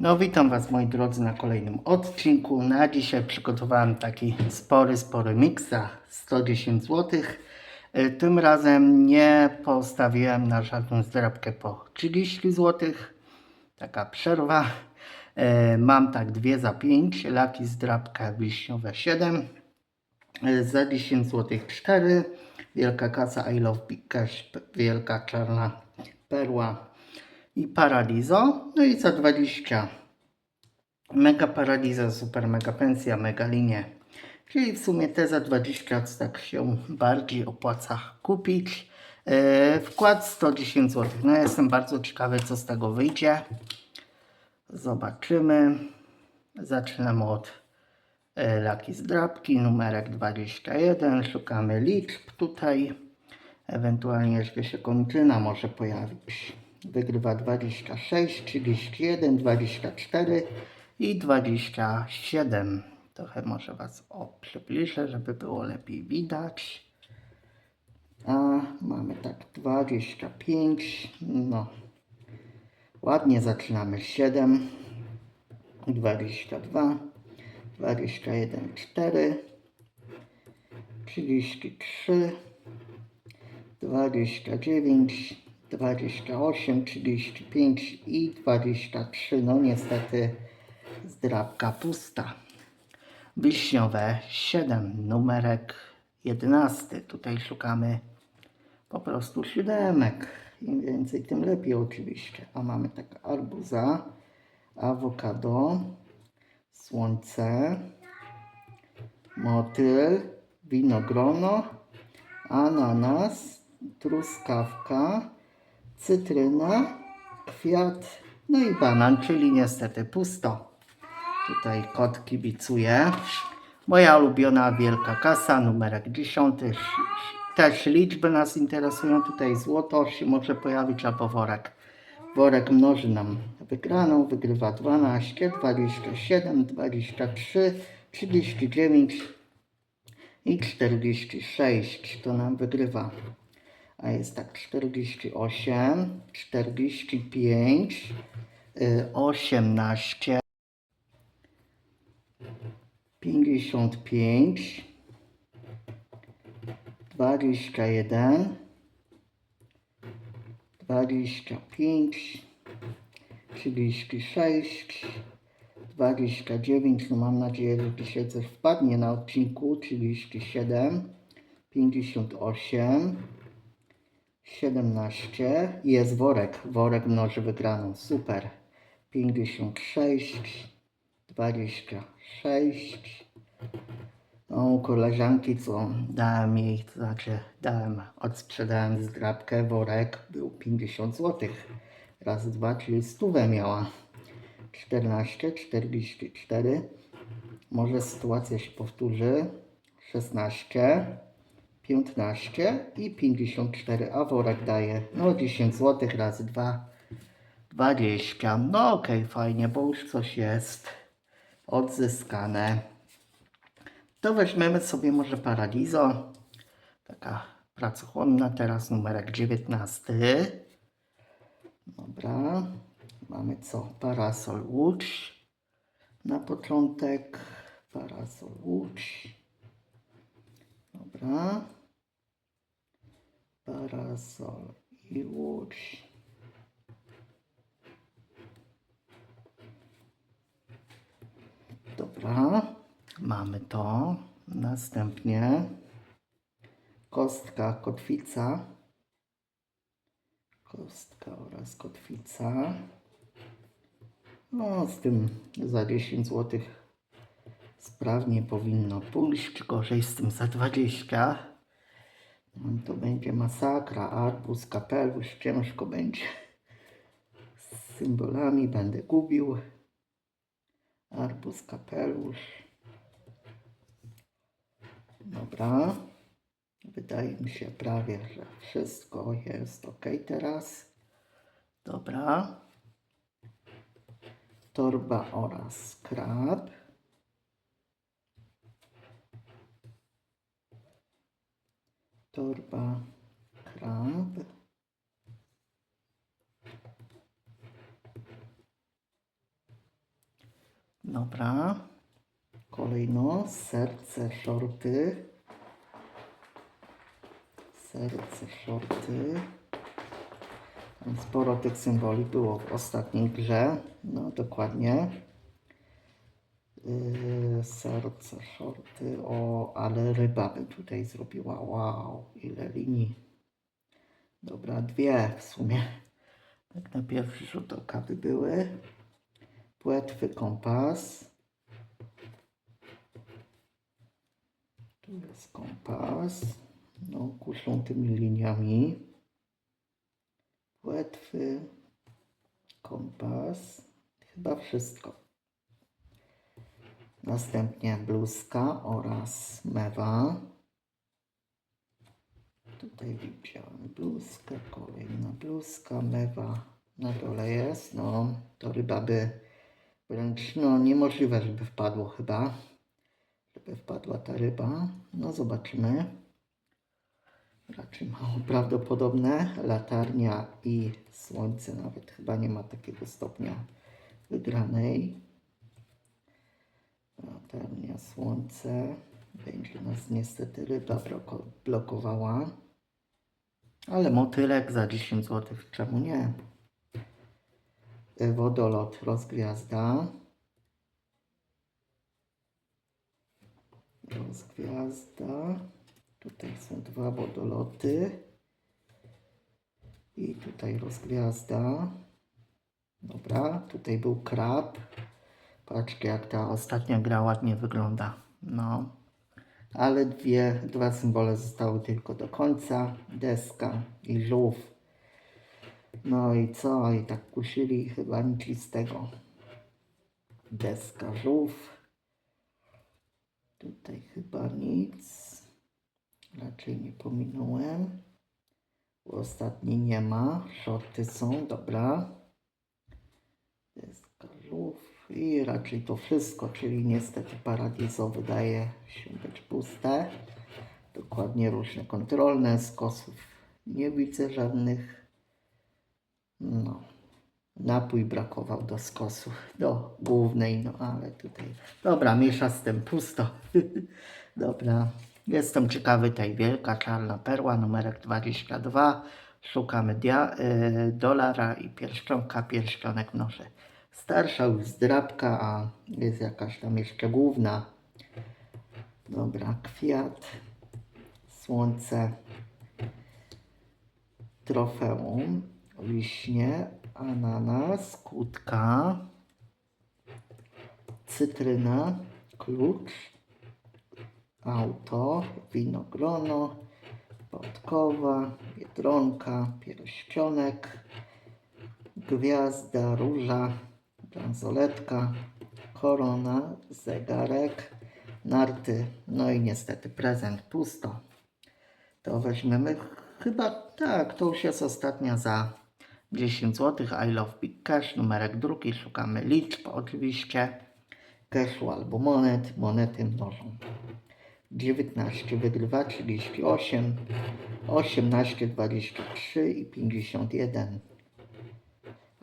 No witam Was moi drodzy na kolejnym odcinku. Na dzisiaj przygotowałem taki spory, spory miks za 110 zł. E, Tym razem nie postawiłem na żadną zdrabkę po 30 zł. Taka przerwa. E, Mam tak dwie za 5, laki zdrabka wiśniowe 7. E, Za 10 zł 4. Wielka kasa I Love Big Cash, wielka czarna perła i Paradizo. No i za 20 Mega Paradizo, Super Mega Pensja, Mega Linie. Czyli w sumie te za 20 tak się bardziej opłaca kupić. E, wkład 110 zł. No jestem bardzo ciekawy co z tego wyjdzie. Zobaczymy. Zaczynamy od e, laki z drapki, numerek 21. Szukamy liczb tutaj. Ewentualnie jeszcze się kończyna może pojawić. Wygrywa 26, 31, 24 i 27. Trochę może Was przybliżę, żeby było lepiej widać. A mamy tak 25. No. Ładnie zaczynamy 7, 22, 21, 4, 33, 29, 28, 35 i 23. No niestety zdrabka pusta. Wiśniowe 7, numerek 11. Tutaj szukamy po prostu siódemek. Im więcej, tym lepiej oczywiście. A mamy tak arbuza, awokado, słońce, motyl, winogrono, ananas, truskawka, cytryna, kwiat, no i banan, czyli niestety pusto. Tutaj kot kibicuje. Moja ulubiona wielka kasa, numerek 10. Też liczby nas interesują. Tutaj złoto się może pojawić albo worek. Worek mnoży nam wygraną. Wygrywa 12, 27, 23, 39 i 46. To nam wygrywa. A jest tak 48, 45, y, 18. 55, 21, 25, 36, 29, no mam nadzieję, że dzisiaj coś wpadnie na odcinku, 37, 58, 17, jest worek, worek mnoży wygraną, super, 56, 26. No, koleżanki, co dałem jej, znaczy dałem, odsprzedałem zdrabkę, worek był 50 zł. Raz, dwa, czyli stówę miała. 14, 44. Może sytuacja się powtórzy. 16, 15 i 54, a worek daje no 10 zł razy 2, 20. No okej, fajnie, bo już coś jest odzyskane. To weźmiemy sobie może Paradizo. Taka pracochłonna, teraz numerek 19. Dobra. Mamy co? Parasol Łódź. Na początek Parasol Łódź. Dobra. Parasol i Łódź. Dobra, mamy to. Następnie kostka, kotwica. Kostka oraz kotwica. No, z tym za 10 zł sprawnie powinno pójść. Gorzej z tym za 20. To będzie masakra. Arbuz, kapelusz, ciężko będzie. Z symbolami będę gubił. Arbuz, kapelusz. Dobra. Wydaje mi się prawie, że wszystko jest ok teraz. Dobra. Torba oraz krab. Torba, krab. Dobra. Kolejno serce, shorty. Serce, shorty. Tam sporo tych symboli było w ostatniej grze. No dokładnie. Yy, serce, shorty. O, ale ryba by tutaj zrobiła. Wow, ile linii. Dobra, dwie w sumie. Tak na pierwszy rzut oka by były. Płetwy kompas. Tu jest kompas. No, kuszą tymi liniami. Płetwy, kompas. Chyba wszystko. Następnie bluzka oraz mewa. Tutaj widziałem bluzkę, kolejna bluzka, mewa na dole jest. No, to ryba by wręcz, no niemożliwe, żeby wpadło chyba. Żeby wpadła ta ryba. No zobaczymy. Raczej mało prawdopodobne. Latarnia i słońce nawet chyba nie ma takiego stopnia wygranej. Latarnia, słońce. Będzie nas niestety ryba bloko- blokowała. Ale motylek za 10 zł, czemu nie? Wodolot, rozgwiazda. Rozgwiazda. Tutaj są dwa wodoloty. I tutaj rozgwiazda. Dobra, tutaj był krab. Patrzcie, jak ta ostatnia gra ładnie wygląda. No. Ale dwie, dwa symbole zostały tylko do końca. Deska i żółw. No i co? I tak kusili chyba nic z tego. Deska, żółw. Tutaj chyba nic. Raczej nie pominąłem. Ostatni nie ma. Shorty są, dobra. Deska, żółw. I raczej to wszystko, czyli niestety Paradiso wydaje się być puste. Dokładnie różne kontrolne, skosów nie widzę żadnych. No, napój brakował do skosu, do głównej, no ale tutaj, dobra, miesza z tym pusto. dobra, jestem ciekawy tej wielka czarna perła, numerek 22. Szukamy dia, y, dolara i pierścionka, pierścionek noszę. Starsza już zdrabka, a jest jakaś tam jeszcze główna. Dobra, kwiat, słońce, trofeum, wiśnie, ananas, kłódka, cytryna, klucz, auto, winogrono, podkowa, biedronka, pierścionek, gwiazda, róża, bransoletka, korona, zegarek, narty, no i niestety prezent pusto. To weźmiemy chyba tak, to już jest ostatnia za 10 zł. I love big cash, numerek drugi, szukamy liczb oczywiście, cashu albo monet, monety mnożą. 19 wygrywa 38, 18, 23 i 51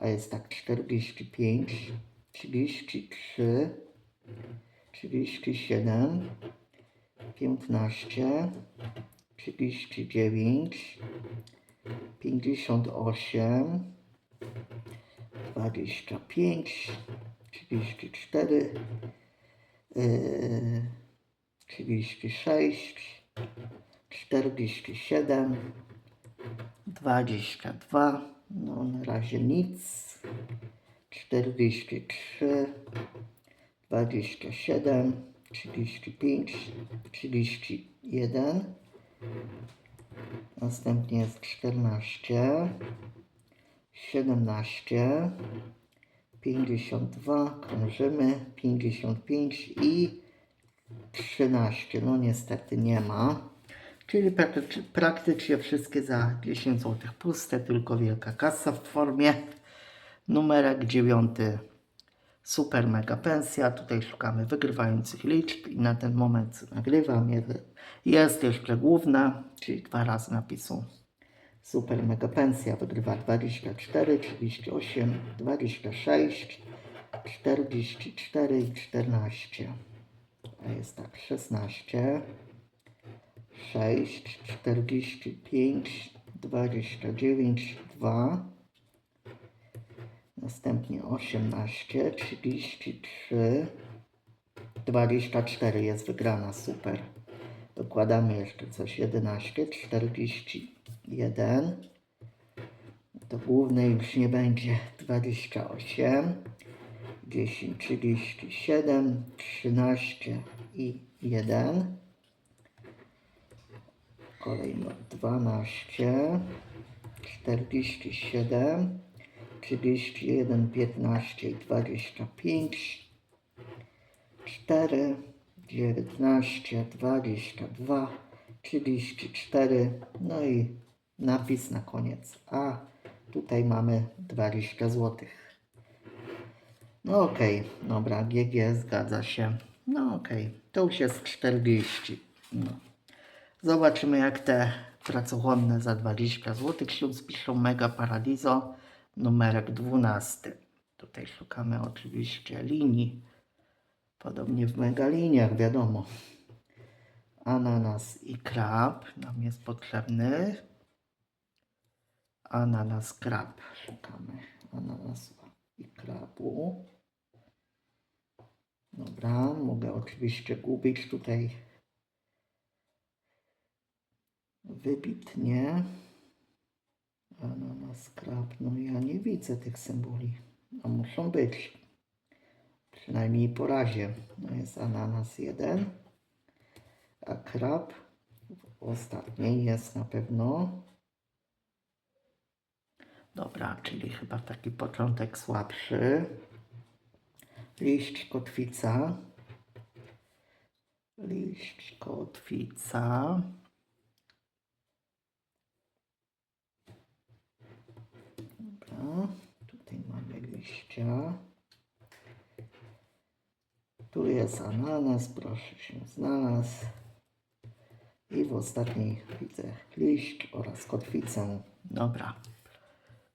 a jest tak 45, 33, 37, 15, 39, 58, 25, 34, yy, 36, 47, 22, no na razie nic, 43, 27, 35, 31, następnie jest 14, 17, 52, krążymy, 55 i 13. No niestety nie ma. Czyli praktycznie, wszystkie za 10 zł puste, tylko wielka kasa w formie. Numerek 9. Super mega pensja. Tutaj szukamy wygrywających liczb i na ten moment nagrywam. Jest jeszcze główna, czyli dwa razy napisu. Super mega pensja wygrywa 24, 38, 26, 44 i 14. A jest tak, 16, 6, 45, 29, 2. Następnie 18, 33, 24 jest wygrana, super. Dokładamy jeszcze coś, 11, 41. Do głównej już nie będzie 28, 10, 37, 13 i 1. Kolejno 12, 47, 31, 15 i 25. 4, 19, 22, 34, no i napis na koniec. A tutaj mamy 20 zł. No okej, dobra, GG zgadza się. No okej, to już jest 40. No. Zobaczymy jak te pracochłonne za 20 zł się spiszą Mega Paradiso numerek 12. Tutaj szukamy oczywiście linii. Podobnie w megaliniach, wiadomo. Ananas i krab nam jest potrzebny. Ananas, krab. Szukamy ananasu i krabu. Dobra, mogę oczywiście gubić tutaj wybitnie. Ananas, krab. No ja nie widzę tych symboli. A muszą być. Przynajmniej po razie. No jest ananas jeden. A krab ostatniej jest na pewno. Dobra, czyli chyba taki początek słabszy. Liść kotwica. Liść kotwica. Dobra, tutaj liścia. Tu jest ananas, proszę się znalazł. I w ostatniej widzę liść oraz kotwicę. Dobra.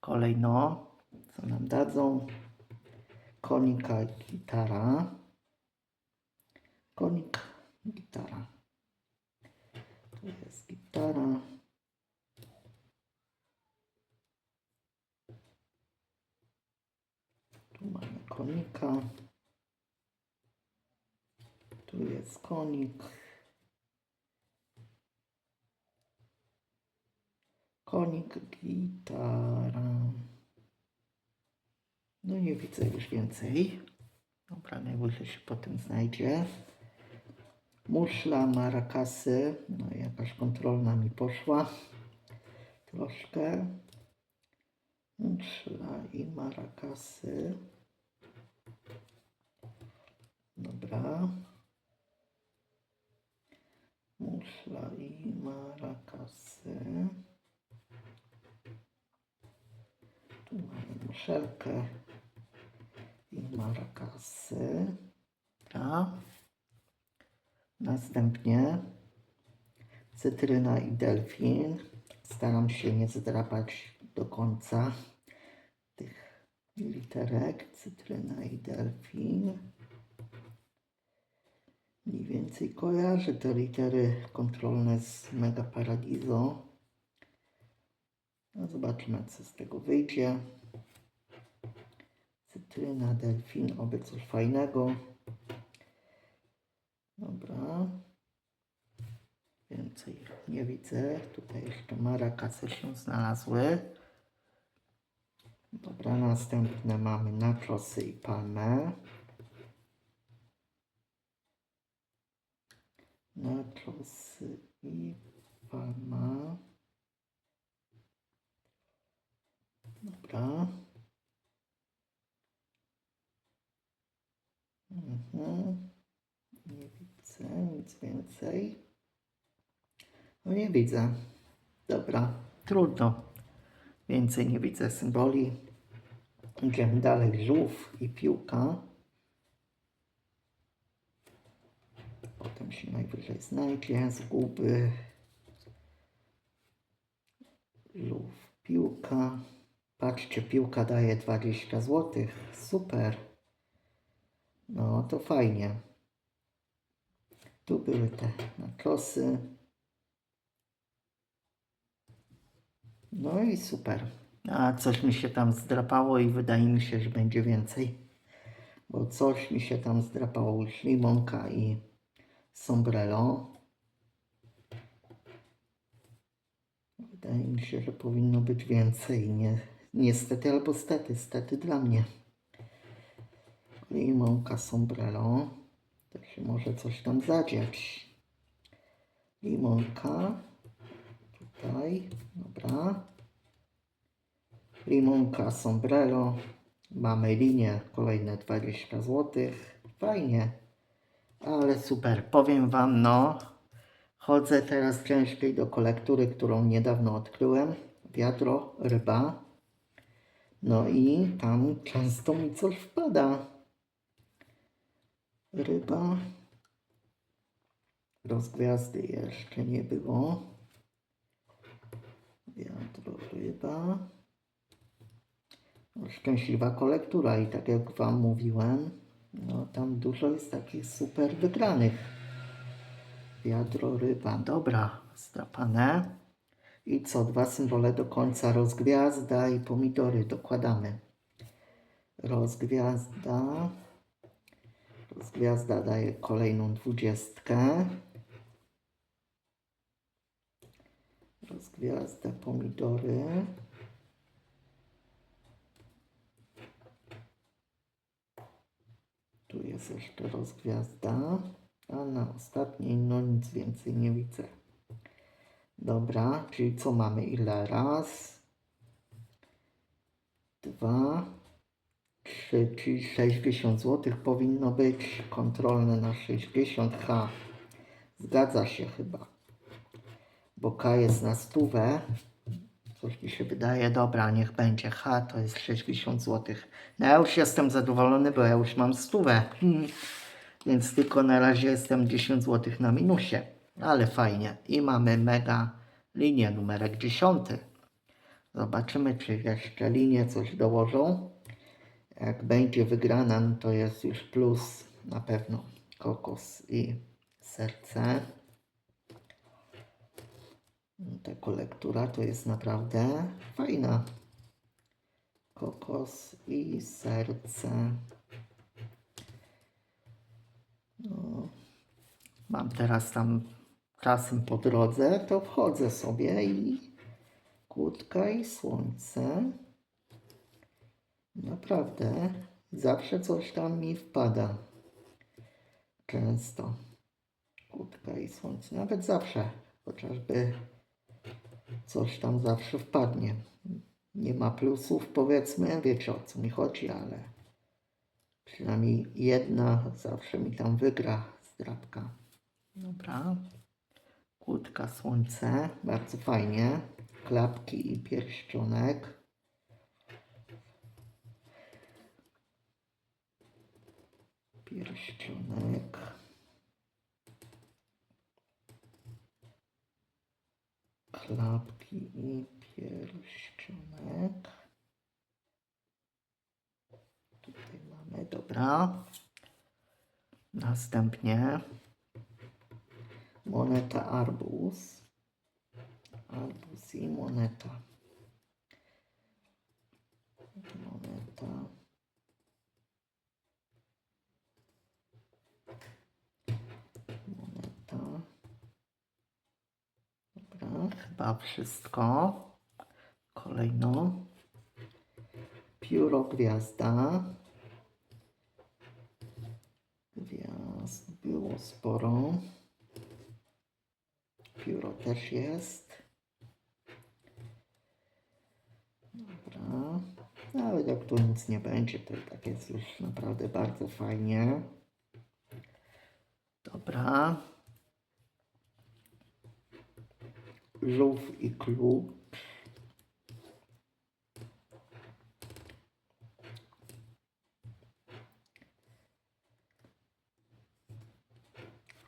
Kolejno, co nam dadzą? Konika gitara. Konik, gitara. Tu jest gitara. Tu mamy konika. Tu jest konik. Konik, gitara. No nie widzę już więcej. Dobra, najwyżej się potem znajdzie. Muszla, marakasy. No jakaś kontrolna mi poszła. Troszkę. Muszla i marakasy. Dobra. Muszla i marakasy. Tu mamy muszelkę i marakasy. Dobra. Następnie cytryna i delfin. Staram się nie zdrapać do końca tych literek. Cytryna i delfin. Mniej więcej kojarzę te litery kontrolne z Mega Paradiso. No zobaczymy, co z tego wyjdzie. Cytryna, delfin, oby coś fajnego. Dobra. Więcej nie widzę. Tutaj jeszcze marakasy się znalazły. Dobra, następne mamy nachosy i palmę. Nachosy i palma. Dobra. Mhm. Nie widzę nic więcej. No nie widzę. Dobra, trudno. Więcej nie widzę symboli. Idziemy dalej. Żółw i piłka. Potem się najwyżej znajdzie. Zguby. Żółw, piłka. Patrzcie, piłka daje 20 zł. Super. No to fajnie. Tu były te naklosy. No i super. A coś mi się tam zdrapało i wydaje mi się, że będzie więcej. Bo coś mi się tam zdrapało już limonka i sombrero. Wydaje mi się, że powinno być więcej. Nie, niestety albo stety, stety dla mnie. Limonka sombrero. To się może coś tam zadziać. Limonka. Tutaj. Dobra. Limonka sombrero. Mamy linię kolejne 20 zł. Fajnie. Ale super. Powiem Wam, no. Chodzę teraz ciężkiej do kolektury, którą niedawno odkryłem. Wiadro, ryba. No i tam często mi coś wpada. Ryba. Rozgwiazdy jeszcze nie było. Wiadro, ryba. No, Szczęśliwa kolektura i tak jak Wam mówiłem, no tam dużo jest takich super wygranych. Wiadro, ryba, dobra, strapane. I co, dwa symbole do końca, rozgwiazda i pomidory dokładamy. Rozgwiazda. Rozgwiazda daje kolejną dwudziestkę. Rozgwiazda, pomidory. Tu jest jeszcze rozgwiazda. A na ostatniej no nic więcej nie widzę. Dobra, czyli co mamy? Ile? Raz, dwa, trzy, czyli 60 zł powinno być. Kontrolne na 60H. Zgadza się chyba. Bo K jest na stówę. Coś mi się wydaje, dobra, niech będzie H, to jest 60 zł. No ja już jestem zadowolony, bo ja już mam stówę. Więc tylko na razie jestem 10 zł na minusie. Ale fajnie. I mamy mega linię, numerek 10. Zobaczymy, czy jeszcze linie coś dołożą. Jak będzie wygrana, no to jest już plus na pewno kokos i serce. Ta kolektura to jest naprawdę fajna. Kokos i serce. No. Mam teraz tam czasem po drodze, to wchodzę sobie i kłódka i słońce. Naprawdę zawsze coś tam mi wpada. Często. Kłódka i słońce. Nawet zawsze. Chociażby coś tam zawsze wpadnie. Nie ma plusów, powiedzmy, wiecie o co mi chodzi, ale przynajmniej jedna zawsze mi tam wygra zdrabka. Dobra. Kłódka, słońce, bardzo fajnie. Klapki i pierścionek. Pierścionek. Klapki i pierścionek. Tutaj mamy, dobra. Następnie moneta arbuz. Arbuz i moneta. Moneta. Dobra, chyba wszystko. Kolejno. Pióro gwiazda. Gwiazd było sporo. Pióro też jest. Dobra. Nawet jak tu nic nie będzie, to tak jest już naprawdę bardzo fajnie. Dobra. Żółw i klucz.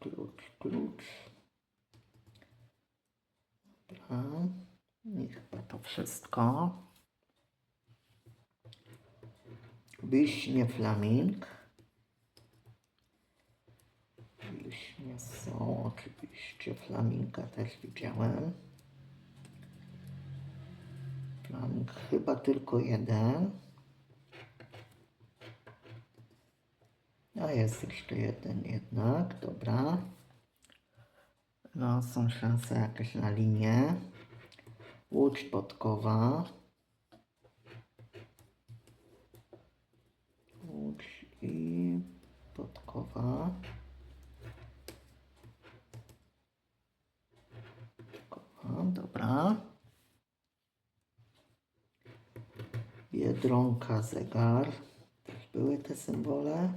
Klucz, klucz. Dobra. I chyba to wszystko. Wiśnie flaming. Są oczywiście flaminga też widziałem. Flaming chyba tylko jeden. A jest jeszcze jeden jednak, dobra. No, są szanse jakieś na linię. Łódź podkowa. Łódź i podkowa. Dobra. Biedronka, zegar. Były te symbole.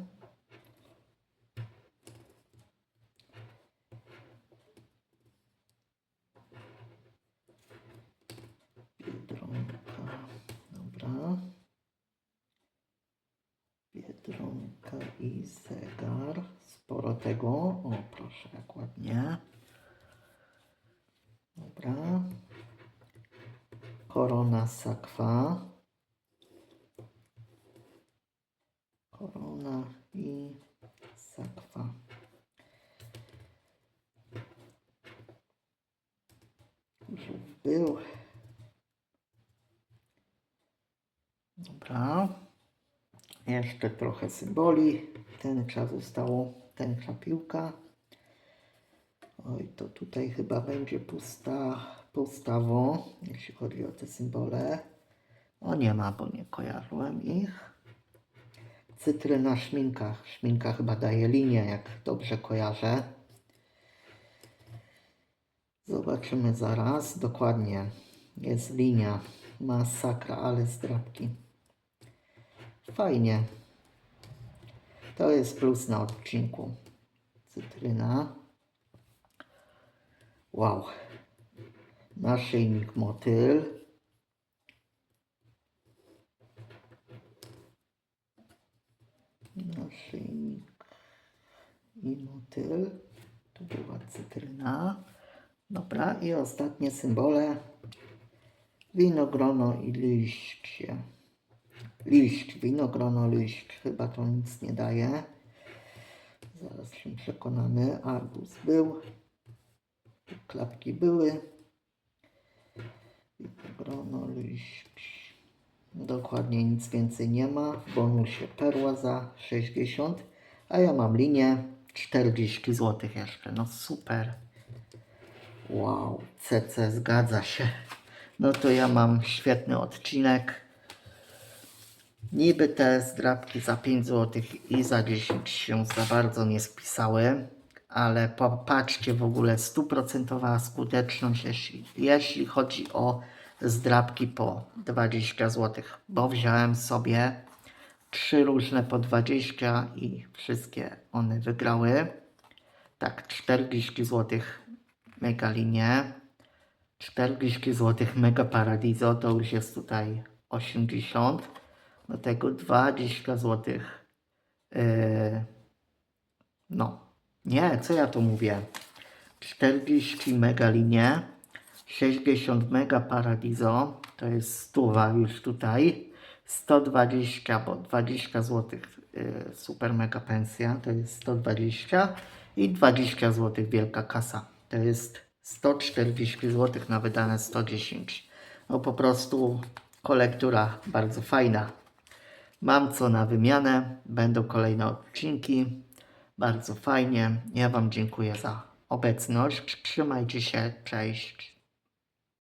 Biedronka, dobra. Biedronka i zegar. Sporo tego. O, proszę, jak ładnie. Dobra. Korona sakwa. Korona i sakwa. Żółw był. Dobra. Jeszcze trochę symboli. Tęcza zostało, tęcza piłka. Oj, to tutaj chyba będzie pusta, pustawo, jeśli chodzi o te symbole. O, nie ma, bo nie kojarzyłem ich. Cytryna szminka. Szminka chyba daje linię, jak dobrze kojarzę. Zobaczymy zaraz. Dokładnie. Jest linia. Masakra, ale zdrabki. Fajnie. To jest plus na odcinku. Cytryna. Wow. Naszyjnik motyl. Naszyjnik i motyl. Tu była cytryna. Dobra, i ostatnie symbole. Winogrono i liście. Liść, winogrono, liść. Chyba to nic nie daje. Zaraz się przekonamy. Arbuz był. Klapki były. Winogrono, liść. Dokładnie nic więcej nie ma. W bonusie perła za 60. A ja mam linię 40 zł jeszcze. No super. Wow, CC zgadza się. No to ja mam świetny odcinek. Niby te zdrabki za 5 zł i za 10 się za bardzo nie spisały, ale popatrzcie w ogóle stuprocentowa skuteczność, jeśli, jeśli chodzi o zdrabki po 20 zł, bo wziąłem sobie trzy różne po 20 i wszystkie one wygrały. Tak, 40 zł mega linie, 40 zł mega paradiso, to już jest tutaj 80, do tego 20 zł. Yy, no, nie, co ja tu mówię? 40 mega linie, 60 mega paradiso, to jest stuwa już tutaj, 120, bo 20 zł yy, super mega pensja, to jest 120 i 20 zł wielka kasa, to jest 140 zł na wydane 110. No po prostu kolektura bardzo fajna. Mam co na wymianę, będą kolejne odcinki. Bardzo fajnie. Ja Wam dziękuję za obecność. Trzymajcie się, cześć.